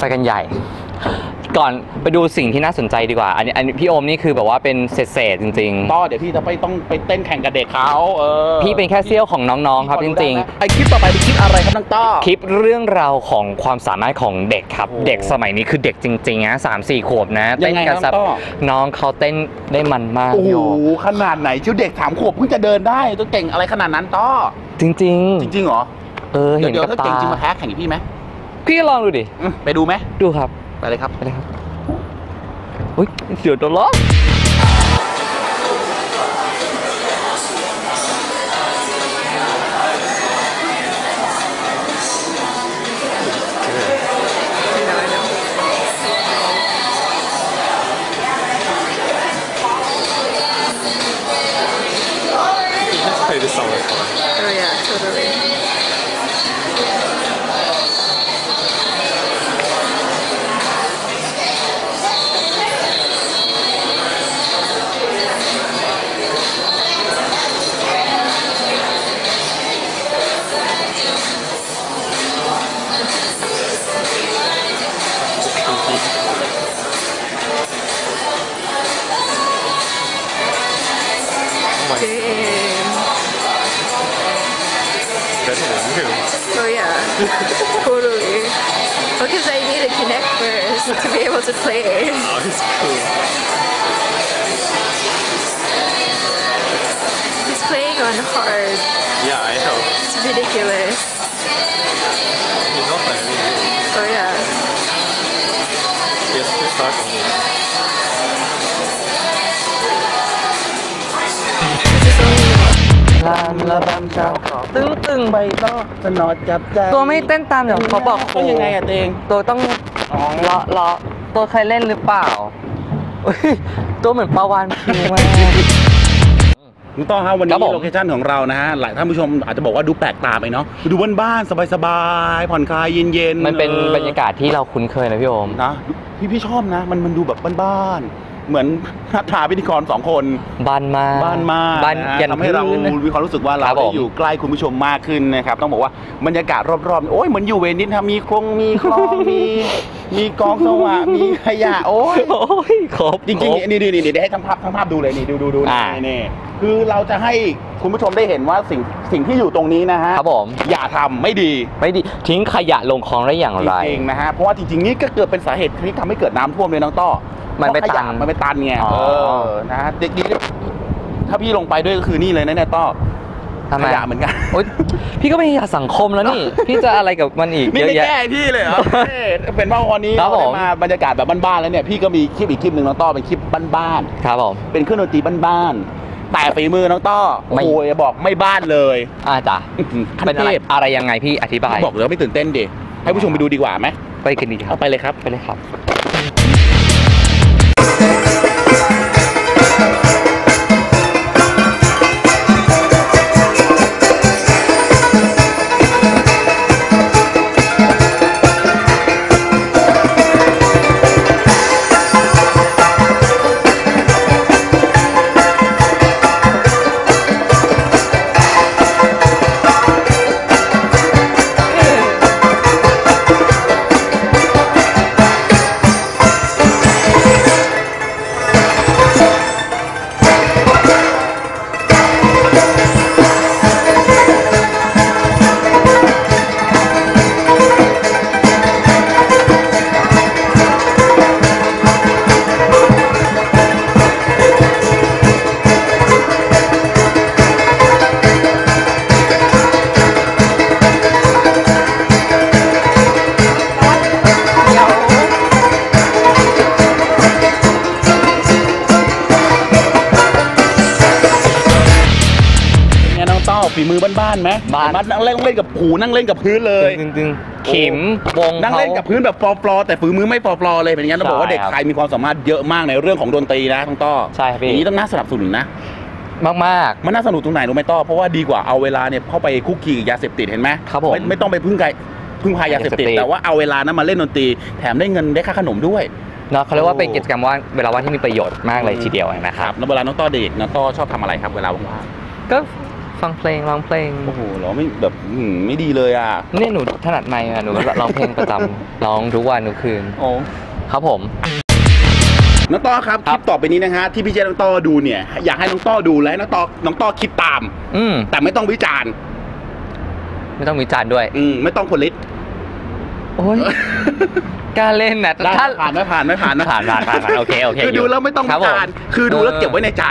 ไปกันใหญ่ ก่อนไปดูสิ่งที่น่าสนใจดีกว่า อันนี้อันนี้พี่โอมนี่คือแบบว่าเป็นเศษๆจริงต้อเดี๋ยวพี่จะไปต้องไปเต้นแข่งกับเด็กเขาเออๆพี่เป็นแค่เสี้ยวของน้องๆครับจริงไอคลิปต่อไปเป็นคลิปอะไรครับน้องต้อๆคลิปเรื่องราวของความสามารถของเด็กครับ โอ้เด็กสมัยนี้คือเด็กจริงๆนะสามสี่ขวบนะยังไงกัครับสับต้อ น้องเขาเต้นได้มันมากโอ้โหพี่โอมขนาดไหนชิวเด็กสามขวบเพิ่งจะเดินได้ตัวเก่งอะไรขนาดนั้นต้อจริงจริงๆ เหรอๆเออเดี๋เห็ยวนเดี๋ยวกับถ้าตาเก่งจริงมาแพ้แข่งกับพี่ไหม พี่ลองดูดิ อืมไปดูไหมดูครับไปเลยครับ ไปเลยครับอุ้ยเสียวตัวล้อ play this song before. Oh yeah, totally. totally. Because I need to connect first to be able to play. Oh, he's cool. He's playing on hard. Yeah, I know. It's ridiculous. He's not like me. Oh yeah. He has two stars on me. Just only ลา มระบำเจ้าขอตึ้งตึ้งใบต้อสนอจับใจตัวไม่เต้นตามเดี๋ยวเขาบอกต้องยังไงอะเตงตัวต้องอ๋อเลาะเลาะตัวเคยเล่นหรือเปล่าอุ๊ยตัวเหมือนปลาวานพิวมากน้องต้อครับวันครันี้บผมโลเคชั่นของเรานะฮะหลายท่านผู้ชมอาจจะบอกว่าดูแปลกตาไปเนาะดูบ้านๆสบายๆผ่อนคลายเย็นๆมันเป็นออบรรยากาศที่เราคุ้นเคยนะพี่โอมนะพี่พี่ชอบนะ มันมันดูแบบบ้านๆ เหมือนนัทาพิธีกรสองคนบ้านมากบ้านมากบ้านนะยันทำให้เราพื้นนะมีความรู้สึกว่าคเรารับผได้มอยู่ใกล้คุณผู้ชมมากขึ้นนะครับ ต้องบอกว่าบรรยากาศรอบๆ โอ้ยเหมือนอยู่เวนิสครับมีคลองมีคลองมีมีกองสว่างมีขยะโอ้ยโอ้ยครบจริงคบๆนี่นี่นี่เดี๋ยวให้ทั้งภาพทั้งภาพดูเลยนี่ดูดูดูอ่านี่นี่คือเราจะให้คุณผู้ชมได้เห็นว่าสิ่งสิ่งที่อยู่ตรงนี้นะฮะครับผมอย่าทำไม่ดีไม่ดีทิ้งขยะลงคลองได้อย่างจไรริงๆนะฮะเพราะว่าจริงๆนี่ก็เกิดเป็นสาเหตุที่ทำให้เกิดน้ำท่วมเลยน้องต้อ มันไปเพราะขยะตันมันไปตันไงอ๋อเออนะฮะเด็กดีถ้าพี่ลงไปด้วยก็คือนี่เลยนะเนี่ยต้อทำไมขยะเหมือนกันโอ๊ยพี่ก็เป็นขยะสังคมแล้วนี่ พี่จะอะไรกับมันอีกนี่เยอะไม่แยะแก้พี่เลยเหรอเอ้ยเป็นว่าวันนี้ครับเราได้ผมมาบรรยากาศแบบบ้านๆแล้วเนี่ยพี่ก็มีคลิปอีกคลิปหนึ่งน้องต้อเป็นคลิปบ้านครับผมๆเป็นเครื่องดนตรีบ้านๆแต่ฝีมือน้องต้อไม่โอ้ยอย่าบอกไม่บ้านเลยอ่าจ้ะอื้อหือขั้เป็นนอะไรเทพอะไรยังไงพี่อธิบาย บอกเลยว่าไม่ตื่นเต้นดิให้ผู้ชมไปดูดีกว่าไหมไปกันดีครัเอาบไปเลยครับไปเลยครับ ฝีมือบ้านๆไหมบ้านเห็ไหมนั่งเล่นเล่นกับผูนั่งเล่นกับพื้นเลยดึงดึงๆขิมวงนั่งเล่นกับพื้นแบบฟลอๆแต่ฝีมือไม่ฟลอๆเลยเป็นอย่างนั้นต้องบอกว่าใช่เด็กครับไทยมีความสามารถเยอะมากในเรื่องของดนตรีนะทั้งต้อใช่ครับพี่ อย่างนี้ต้องน่าสนับสนุนนะมากมาก มันน่าสนุกตรงไหนรู้ไหมต้อเพราะว่าดีกว่าเอาเวลาเนี่ยเข้าไปคุกคีกับยาเสพติดเห็นไหมครับผมไม่ไม่ต้องไปพึ่งใครพึ่งพายาเสพติดยาเสพติด แต่ว่าเอาเวลานั้นมาเล่นดนตรีแถมได้เงินได้ค่าขนมด้วย ๆเนาะเขาเรียกว่าเป็นกิจกรรมว่างเวลาว่างที่มีประโยชน์มากเลยทีเดียวนะคครัรับบแล้วเวลาน้องต้อเด็กน้องต้อชอบทำอะไรครับเวลาว่างก็ ฟังเพลงร้องเพลงโอ้โหเราไม่แบบอืมไม่ดีเลยอะเนี่ยหนูถนัดไมค์อะหนูร้องเพลงประจำร้องทุกวันทุกคืน โอ้ครับผม น้องต้อครับคครัลิบปต่อไปนี้นะฮะที่พี่เจน้องต้อดูเนี่ย อยากให้น้องต้อดูและให้น้องต้อน้องต้อคิดตาม อืมแต่ไม่ต้องวิจารณ์ไม่ต้องวิจารณ์ด้วย อืมไม่ต้องผลิตโอ้ยกล้าเล่นนะได้ถ้าผ่านไหมผ่านไหมผ่านไหมผ่านผ่านผ่านผ่านโอเคโอเคคือดูแล้วไม่ต้องควิรับผมจารณ์คือดูแล้วเออเก็บไว้ในใจ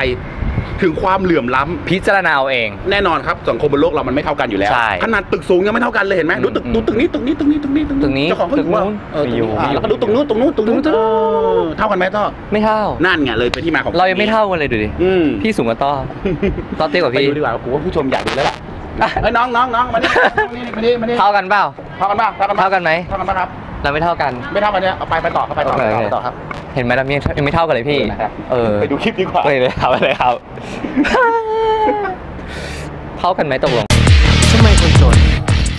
ถึงความเหลื่อมล้ำพิจารณาเอาเอง แน่นอนครับสังคมบนโลกเรามันไม่เท่ากันอยู่แล้วใช่ขนาดตึกสูงยังไม่เท่ากันเลยเห็นไหมดูตึกอืมดูตึกนี้ตึกนี้ตึกนี้ตึกนี้ตึกนี้เจ้าของเขาอยู่ว่าตึกนู้นเออตึกมีอยู่นี้อะมีอยู่ แล้วก็ดูตรงนู้นตรงนู้นตรงนู้นตรงนู้นเออเท่ากันไหมต้อไม่เท่า นั่นไงเลยเป็นที่มาของเรายังไม่เท่ากันเลยดูดิอืมพี่สูงกว่าต้อต้อเตี้ยกว่าไปพี่ดูดีกว่าผมว่าผู้ชมอยากดูแล้วล่ะเฮ้ยน้องน้องน้องมานี่มานี่มานี่เท่ากันเปล่า เท่ากันป่ะเท่ากันป่ะเท่ากันไหม เท่ากันป่ะครับเราไม่เท่ากัน ไม่เท่ากันเนี่ยเอาไปไปต่อครับไปต่อโอเคไปต่อโอเคไปต่อครับ เห็นไหมเรายังยังไม่เท่ากันเลยพี่นะครับเออไปดูคลิปดีกว่าไปเลยครับไปเลยครับ เท่ากันไหมตกลงทำไมคนจน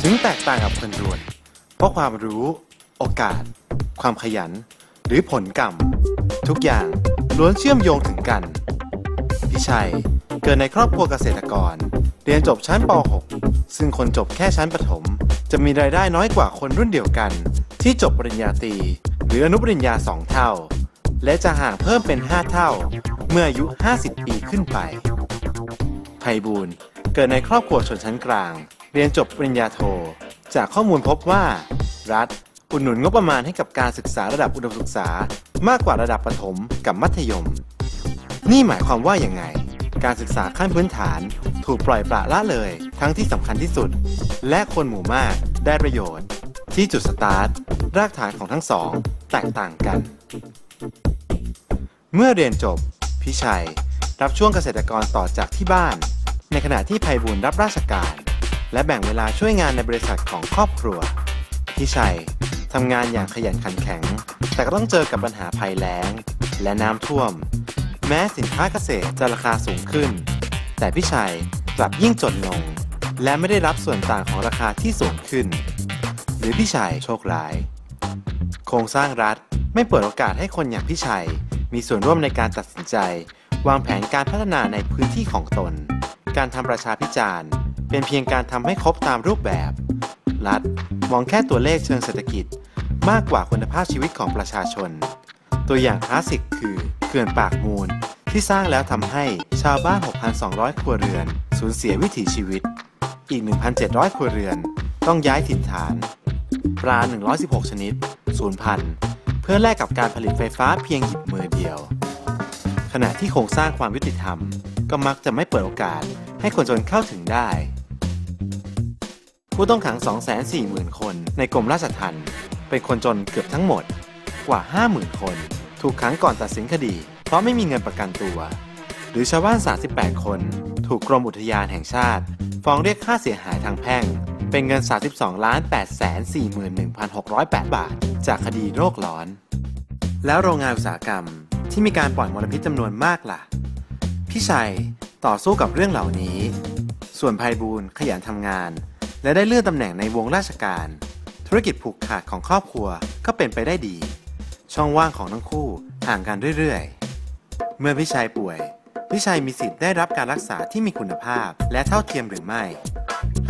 ถึงแตกต่างกับคนรวย เพราะความรู้ โอกาส ความขยัน หรือผลกรรม ทุกอย่างล้วนเชื่อมโยงถึงกัน พี่ชัยเกิดในครอบครัวเกษตรกร เรียนจบชั้นป .6 ซึ่งคนจบแค่ชั้นประถม จะมีรายได้น้อยกว่าคนรุ่นเดียวกัน ที่จบปริญญาตรีหรืออนุปริญญาสองเท่า และจะห่างเพิ่มเป็น 5 เท่า เมื่ออายุ 50 ปีขึ้นไปไพบูลเกิดในครอบครัวชนชั้นกลาง เรียนจบปริญญาโท จากข้อมูลพบว่า รัฐ อุดหนุนงบประมาณให้กับการศึกษาระดับอุดมศึกษามากกว่าระดับประถมกับมัธยม นี่หมายความว่าอย่างไง การศึกษาขั้นพื้นฐานถูกปล่อยปละละเลยทั้งที่สำคัญที่สุด และคนหมู่มากได้ประโยชน์ ที่จุดสตาร์ทรากฐานของทั้งสอง แตกต่างกัน เมื่อเรียนจบพี่ชัย รับช่วงเกษตรกรต่อจากที่บ้าน ในขณะที่ไพบูลย์รับราชการ และแบ่งเวลาช่วยงานในบริษัทของครอบครัวพี่ชัยทำงานอย่างขยันขันแข็ง แต่ก็ต้องเจอกับปัญหาภัยแล้ง และน้ำท่วม แม้สินค้าเกษตรจะราคาสูงขึ้น แต่พี่ชัยกลับยิ่งจนลง และไม่ได้รับส่วนต่างของราคาที่สูงขึ้น หรือพี่ชัยโชคร้าย โครงสร้างรัฐ ไม่เปิดโอกาสให้คนอย่างพี่ชัย มีส่วนร่วมในการตัดสินใจ วางแผนการพัฒนาในพื้นที่ของตน การทำประชาพิจารณ์ เป็นเพียงการทำให้ครบตามรูปแบบ รัฐมองแค่ตัวเลขเชิงเศรษฐกิจ มากกว่าคุณภาพชีวิตของประชาชน ตัวอย่างคลาสสิกคือเขื่อนปากมูลที่สร้างแล้วทำให้ชาวบ้าน 6,200 ครัวเรือน สูญเสียวิถีชีวิต อีก 1,700 ครัวเรือน ต้องย้ายถิ่นฐาน ปลา 116 ชนิด สูญพันธุ์ พื่อแลกกับการผลิตไฟฟ้าเพียงหยิบมือเดียว ขณะที่โครงสร้างความยุติธรรม ก็มักจะไม่เปิดโอกาสให้คนจนเข้าถึงได้ ผู้ต้องขัง 240,000 คนในกรมราชทัณฑ์เป็นคนจนเกือบทั้งหมด กว่า 50,000 คน ถูกขังก่อนตัดสินคดี เพราะไม่มีเงินประกันตัว หรือชาวบ้าน 38 คน ถูกกรมอุทยานแห่งชาติ ฟ้องเรียกค่าเสียหายทางแพ่ง เป็นเงิน 32ล้าน8แสน41,608 บาท จากคดีโรคร้อน แล้วโรงงานอุตสาหกรรมที่มีการปล่อยมลพิษจำนวนมากล่ะ พี่ชัยต่อสู้กับเรื่องเหล่านี้ ส่วนภัยบูลขยันทำงาน และได้เลื่อนตำแหน่งในวงราชการ ธุรกิจผูกขาดของครอบครัวก็เป็นไปได้ดี ช่องว่างของทั้งคู่ห่างกันเรื่อยๆ เมื่อพี่ชัยป่วยพี่ชัยมีสิทธิ์ได้รับการรักษาที่มีคุณภาพและเท่าเทียมหรือไม่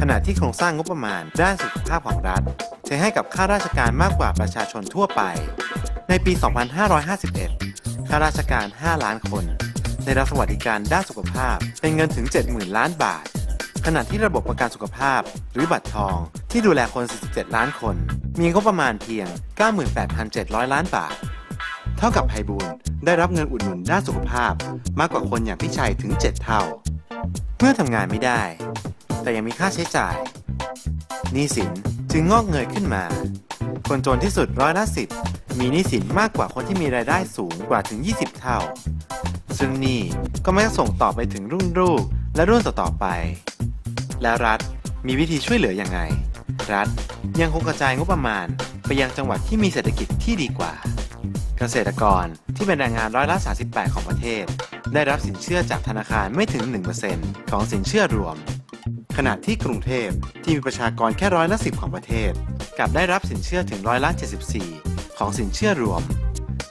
ขณะที่โครงสร้างงบประมาณด้านสุขภาพของรัฐใช้ให้กับข้าราชการมากกว่าประชาชนทั่วไป ในปี 2551 ข้าราชการ 5 ล้านคนได้รับสวัสดิการด้านสุขภาพเป็นเงินถึง 70,000 ล้านบาท ขณะที่ระบบประกันสุขภาพหรือบัตรทองที่ดูแลคน 47 ล้านคน มีงบประมาณเพียง 98,700 ล้านบาท เท่ากับไพบูลได้รับเงินอุดหนุนด้านสุขภาพมากกว่าคนอย่างพี่ชัยถึง 7 เท่า เมื่อทำงานไม่ได้ แต่ยังมีค่าใช้จ่ายหนี้สินจึงงอกเงยขึ้นมา คนจนที่สุดร้อยละสิบมีหนี้สินมากกว่าคนที่มีรายได้สูงกว่าถึง 20 เท่า ซึ่งนี่ก็ไม่ส่งต่อไปถึงรุ่นลูกและรุ่นต่อๆไป แล้วรัฐมีวิธีช่วยเหลืออยังไง รัฐยังคงกระจายงบประมาณไปยังจังหวัดที่มีเศรษฐกิจที่ดีกว่า เกษตรกรที่เป็นแรงงานร้อยละ 38 ของประเทศ ได้รับสินเชื่อจากธนาคารไม่ถึง 1%ของสินเชื่อรวม ขณะที่กรุงเทพที่มีประชากรแค่ร้อยละ10ของประเทศ กลับได้รับสินเชื่อถึงร้อยละ74 ของสินเชื่อรวม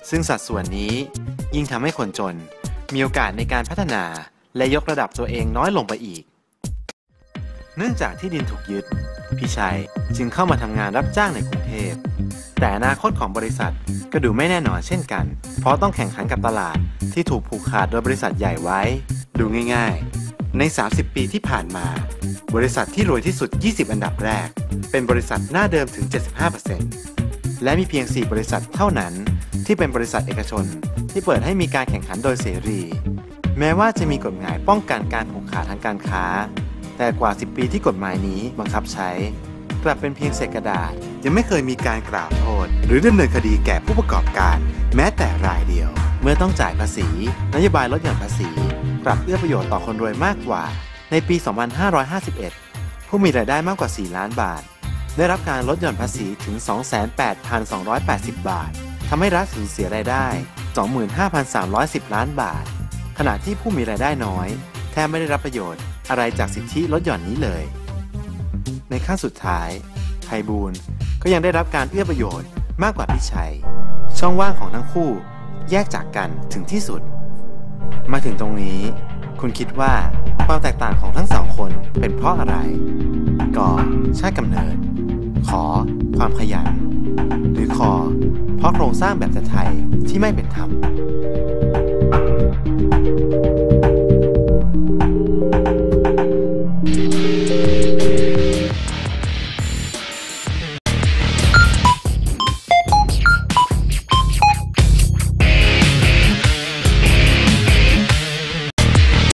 ซึ่งสัดส่วนนี้ยิ่งทำให้คนจน มีโอกาสในการพัฒนาและยกระดับตัวเองน้อยลงไปอีก เนื่องจากที่ดินถูกยึด พี่ชัยจึงเข้ามาทำงานรับจ้างในกรุงเทพ แต่อนาคตของบริษัทก็ดูไม่แน่นอนเช่นกัน เพราะต้องแข่งขันกับตลาดที่ถูกผูกขาดโดยบริษัทใหญ่ไว้ ดูง่าย ใน 30 ปีที่ผ่านมา บริษัทที่รวยที่สุด 20 อันดับแรก เป็นบริษัทหน้าเดิมถึง 75%และมีเพียง 4 บริษัทเท่านั้น ที่เป็นบริษัทเอกชน ที่เปิดให้มีการแข่งขันโดยเสรี แม้ว่าจะมีกฎหมายป้องกันการผูกขาดทางการค้า แต่กว่า 10 ปีที่กฎหมายนี้บังคับใช้ กลับเป็นเพียงเศษกระดาษ ยังไม่เคยมีการกล่าวโทษ หรือดำเนินคดีแก่ผู้ประกอบการ แม้แต่รายเดียว เมื่อต้องจ่ายภาษี นโยบายลดหย่อนภาษี กลับเอื้อประโยชน์ต่อคนรวยมากกว่า ในปี 2551 ผู้มีรายได้มากกว่า 4 ล้านบาท ได้รับการลดหย่อนภาษีถึง 28,280 บาททำให้รัฐสูญเสียรายได้ 25,310 ล้านบาท ขณะที่ผู้มีรายได้น้อย แทบไม่ได้รับประโยชน์อะไรจากสิทธิลดหย่อนนี้เลย ในขั้นสุดท้ายไพบูลก็ยังได้รับการเอื้อประโยชน์มากกว่าพี่ชัย ช่องว่างของทั้งคู่ แยกจากกันถึงที่สุด มาถึงตรงนี้ คุณคิดว่าความแตกต่างของทั้งสองคนเป็นเพราะอะไรกอชาติกำเนิด ขอ ความขยัน หรือคอเพราะโครงสร้างแบบไทยที่ไม่เป็นธรรม